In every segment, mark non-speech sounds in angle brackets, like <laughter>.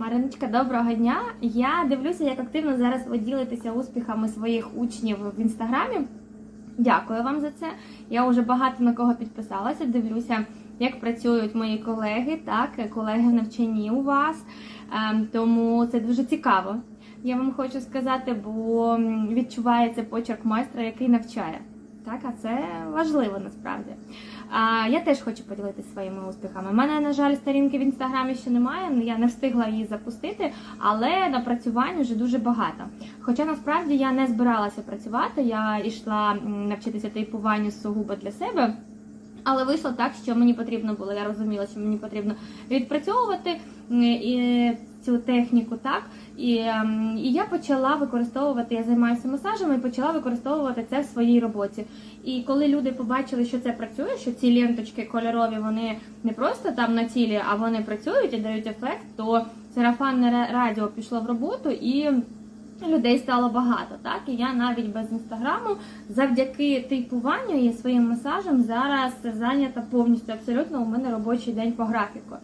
Мариночка, доброго дня. Я дивлюся, як активно зараз ви ділитеся успіхами своїх учнів в інстаграмі. Дякую вам за це. Я вже багато на кого підписалася. Дивлюся, як працюють мої колеги, так, колеги в навчанні у вас. Ем, Тому це дуже цікаво. Я вам хочу сказати, бо відчувається почерк майстра, який навчає. Так, а це важливо насправді. А, я теж хочу поділитися своїми успіхами. У мене, на жаль, сторінки в інстаграмі ще немає, я не встигла її запустити, але напрацювань вже дуже багато. Хоча насправді я не збиралася працювати, я йшла навчитися тейпуванню сугубо для себе. Але вийшло так, що мені потрібно було, я розуміла, що мені потрібно відпрацьовувати і цю техніку, так і, ем, і я почала використовувати, я займаюся масажем і почала використовувати це в своїй роботі. І коли люди побачили, що це працює, що ці ленточки кольорові, вони не просто там на тілі, а вони працюють і дають ефект, то сарафанне радіо пішло в роботу і. Людей стало багато, так і я навіть без інстаграму, завдяки тейпуванню і своїм масажем зараз зайнята повністю абсолютно у мене робочий день по графіку.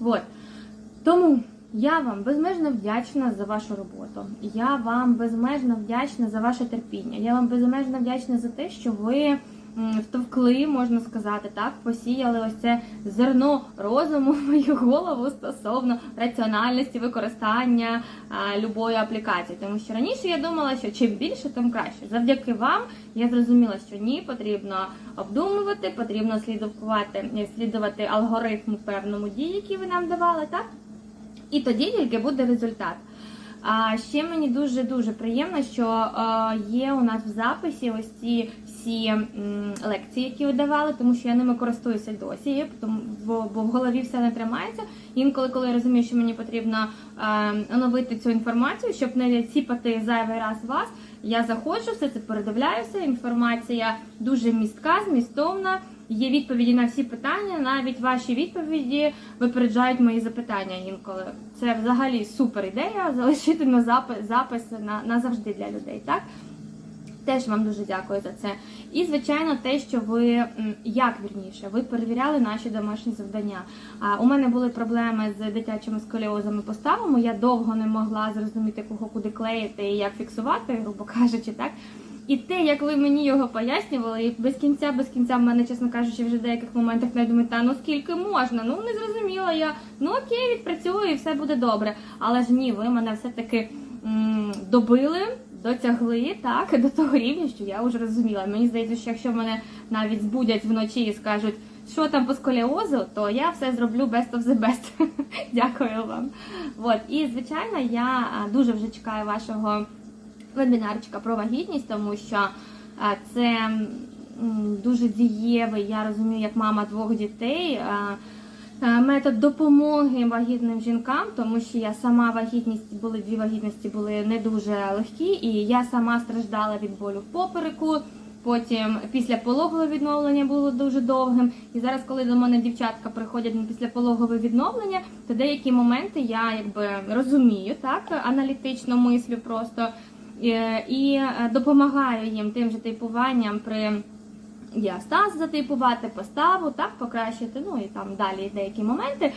От. Тому я вам безмежно вдячна за вашу роботу. Я вам безмежно вдячна за ваше терпіння. Я вам безмежно вдячна за те, що ви втовкли, можна сказати, так, посіяли ось це зерно розуму в мою голову стосовно раціональності використання а, любої аплікації. Тому що раніше я думала, що чим більше, тим краще. Завдяки вам я зрозуміла, що ні, потрібно обдумувати, потрібно слідувати, слідувати алгоритму певному дії, які ви нам давали, так? І тоді тільки буде результат. А ще мені дуже дуже приємно, що е, є у нас в записі ось ці всі лекції, які ви давали, тому що я ними користуюся досі, бо, бо в голові все не тримається. Інколи, коли я розумію, що мені потрібно е, оновити цю інформацію, щоб не ціпати зайвий раз вас, я заходжу, все це передивляюся. Інформація дуже містка, змістовна. Є відповіді на всі питання, навіть ваші відповіді випереджають мої запитання інколи. Це взагалі супер ідея <laughs> залишити на запис, запис на, назавжди для людей. Так теж вам дуже дякую за це. І звичайно, те, що ви як вірніше, ви перевіряли наші домашні завдання. У мене були проблеми з дитячими сколіозами поставами. Я довго не могла зрозуміти, кого куди клеїти і як фіксувати, грубо кажучи, так. І те, як ви мені його пояснювали, і без кінця, без кінця в мене, чесно кажучи, вже в деяких моментах навіть думаю, та ну скільки можна? Ну не зрозуміла я. Ну окей, відпрацюю і все буде добре. Але ж ні, ви мене все-таки добили, дотягли так до того рівня, що я вже розуміла. Мені здається, що якщо мене навіть збудять вночі і скажуть, що там по сколіозу, то я все зроблю best of the best. <laughs> Дякую вам. От і звичайно, я дуже вже чекаю вашого вебінарчика про вагітність, тому що це дуже дієвий, я розумію, як мама двох дітей. а, а, Метод допомоги вагітним жінкам, тому що я сама вагітність були дві вагітності були не дуже легкі, і я сама страждала від болю в попереку. Потім після пологового відновлення було дуже довгим. І зараз, коли до мене дівчатка приходять на післяпологове відновлення, то деякі моменти я якби розумію, так аналітично мислю просто Е, і е, допомагаю їм тим же типуванням при діастаз затипувати, поставу, так покращити, ну і там далі деякі моменти.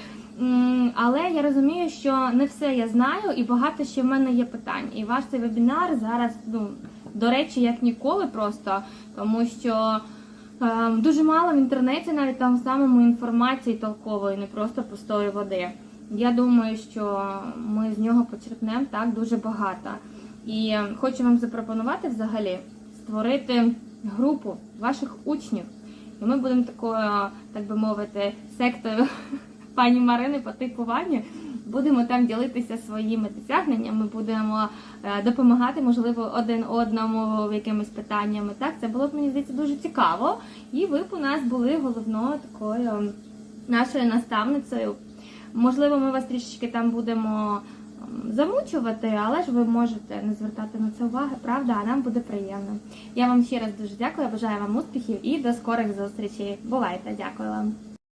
Але я розумію, що не все я знаю, і багато ще в мене є питань. І ваш цей вебінар зараз, ну до речі, як ніколи, просто тому що. е, Дуже мало в інтернеті навіть там самому інформації толкової, не просто пустої води. Я думаю, що ми з нього почерпнемо так дуже багато. І хочу вам запропонувати взагалі створити групу ваших учнів. І ми будемо такою, так би мовити, сектою <laughs> пані Марини по типуванню. Будемо там ділитися своїми досягненнями, будемо е, допомагати, можливо, один одному в якимись питаннями. Так, це було б мені здається дуже цікаво. І ви б у нас були головною такою нашою наставницею. Можливо, ми вас трішечки там будемо замучувати, але ж ви можете не звертати на це уваги, правда, а нам буде приємно. Я вам ще раз дуже дякую, бажаю вам успіхів і до скорих зустрічей. Бувайте, дякую вам.